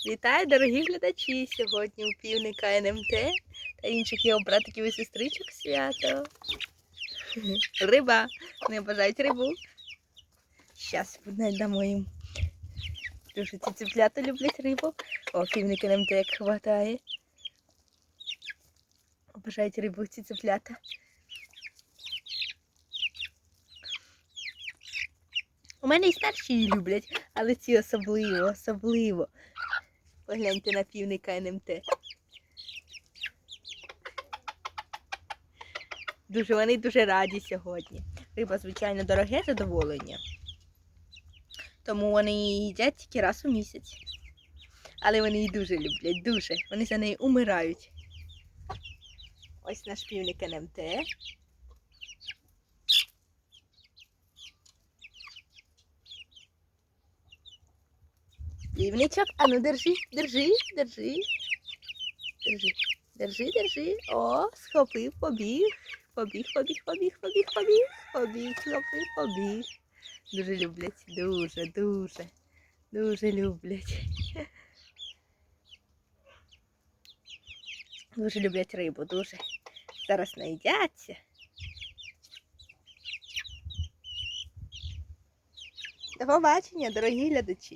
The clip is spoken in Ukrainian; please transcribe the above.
Вітаю, дорогі глядачі! Сьогодні у півника НМТ та інших його братиків і сестричок свято. Риба. Не бажають рибу. Щас дамо їм. Дуже ці цеплята люблять рибу. О, півник НМТ як хватає. Бажають рибу ці цеплята. У мене і старші її люблять, але ці особливо, особливо. Погляньте на півника НМТ. Дуже вони дуже раді сьогодні. Риба, звичайно, дороге задоволення. Тому вони її їдять тільки раз у місяць. Але вони її дуже люблять, дуже. Вони за неї умирають. Ось наш півник НМТ. Півничок, а ну держи, держи, держи. Держи, держи, держи. О, схопив, побіг. Побіг, побіг, побіг, побіг, побіг, побіг, схопив, побіг. Дуже люблять, дуже, дуже, дуже люблять. Дуже люблять рибу, дуже. Зараз наїдяться. До побачення, дорогі глядачі.